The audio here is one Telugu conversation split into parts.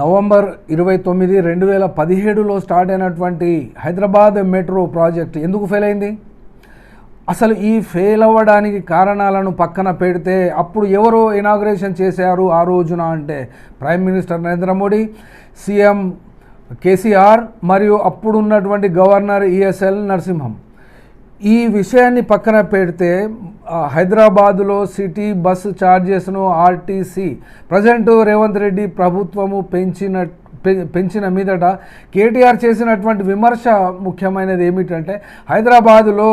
నవంబర్ ఇరవై తొమ్మిది రెండు వేల పదిహేడులో స్టార్ట్ అయినటువంటి హైదరాబాద్ మెట్రో ప్రాజెక్ట్ ఎందుకు ఫెయిల్ అయింది? అసలు ఈ ఫెయిల్ అవ్వడానికి కారణాలను పక్కన పెడితే అప్పుడు ఎవరు ఇనాగ్రేషన్ చేశారు ఆ రోజున అంటే prime minister Narendra Modi CM KCR మరియు అప్పుడున్నటువంటి గవర్నర్ ఈఎస్ఎల్ నరసింహం. ఈ విషయాన్ని పక్కన పెడితే హైదరాబాదులో సిటీ బస్సు ఛార్జెస్ను ఆర్టీసీ ప్రజెంట్ రేవంత్ రెడ్డి ప్రభుత్వము పెంచిన పెంచిన మీదట కేటీఆర్ చేసినటువంటి విమర్శ ముఖ్యమైనది ఏమిటంటే హైదరాబాదులో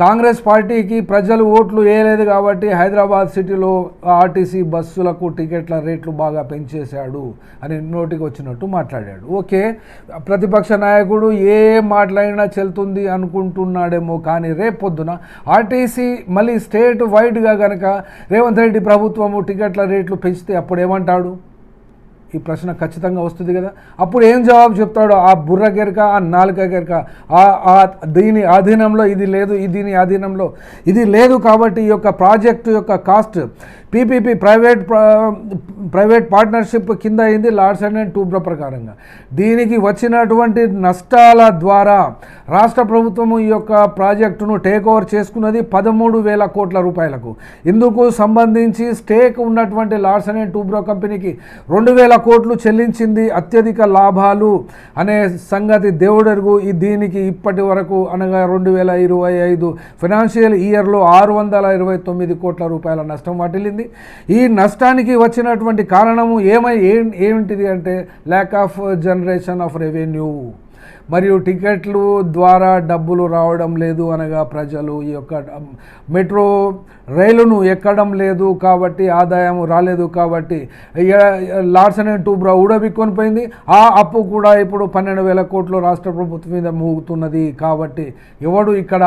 కాంగ్రెస్ పార్టీకి ప్రజలు ఓట్లు వేయలేదు కాబట్టి హైదరాబాద్ సిటీలో ఆర్టీసీ బస్సులకు టికెట్ల రేట్లు బాగా పెంచేశాడు అని నోటికి వచ్చినట్టు మాట్లాడాడు. ఓకే ప్రతిపక్ష నాయకుడు ఏ మాట్లాడినా చెల్తుంది అనుకుంటున్నాడేమో కానీ రేపొద్దున ఆర్టీసీ మళ్ళీ స్టేట్ వైడ్గా కనుక రేవంత్ రెడ్డి ప్రభుత్వము టికెట్ల రేట్లు పెంచితే అప్పుడు ఏమంటాడు? ఈ ప్రశ్న ఖచ్చితంగా వస్తుంది కదా. అప్పుడు ఏం జవాబు చెప్తాడు? ఆ బుర్ర గెరక ఆ నాలుక గెరక ఆ దీని అధీనంలో ఇది లేదు ఈ దీని అధీనంలో ఇది లేదు కాబట్టి ఈ యొక్క ప్రాజెక్టు యొక్క cost PPP private private partnership కింద అయింది లార్డ్స్ అండ్ టూబ్ర ప్రకారంగా. దీనికి వచ్చినటువంటి నష్టాల ద్వారా రాష్ట్ర ప్రభుత్వం ఈ యొక్క ప్రాజెక్టును టేక్ ఓవర్ చేసుకున్నది పదమూడు వేల కోట్ల రూపాయలకు. ఇందుకు సంబంధించి స్టేక్ ఉన్నటువంటి లార్సన్ అండ్ టూబ్రో కంపెనీకి రెండు వేల కోట్లు చెల్లించింది అత్యధిక లాభాలు అనే సంగతి దేవుడెరుగు. ఈ దీనికి ఇప్పటి వరకు అనగా రెండు వేల ఇరవై ఐదు ఫినాన్షియల్ ఇయర్లో ఆరు వందల ఇరవై తొమ్మిది కోట్ల రూపాయల నష్టం వాటిల్లింది. ఈ నష్టానికి వచ్చినటువంటి కారణము ఏమై ఏం అంటే lack of generation of revenue మరియు టికెట్లు ద్వారా డబ్బులు రావడం లేదు అనగా ప్రజలు ఈ యొక్క మెట్రో రైలును ఎక్కడం లేదు కాబట్టి ఆదాయం రాలేదు కాబట్టి లార్సన్ అండ్ టూబ్రా ఊడబిక్కొని పోయింది ఆ అప్పు కూడా ఇప్పుడు పన్నెండు వేల కోట్లు రాష్ట్ర ప్రభుత్వం మీద మూగుతున్నది కాబట్టి ఎవడు ఇక్కడ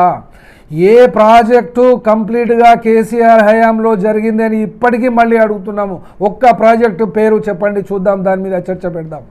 ఏ ప్రాజెక్టు కంప్లీట్గా కేసీఆర్ హయాంలో జరిగిందని ఇప్పటికీ మళ్ళీ అడుగుతున్నాము. ఒక్క ప్రాజెక్టు పేరు చెప్పండి చూద్దాం దాని మీద చర్చ పెడదాం.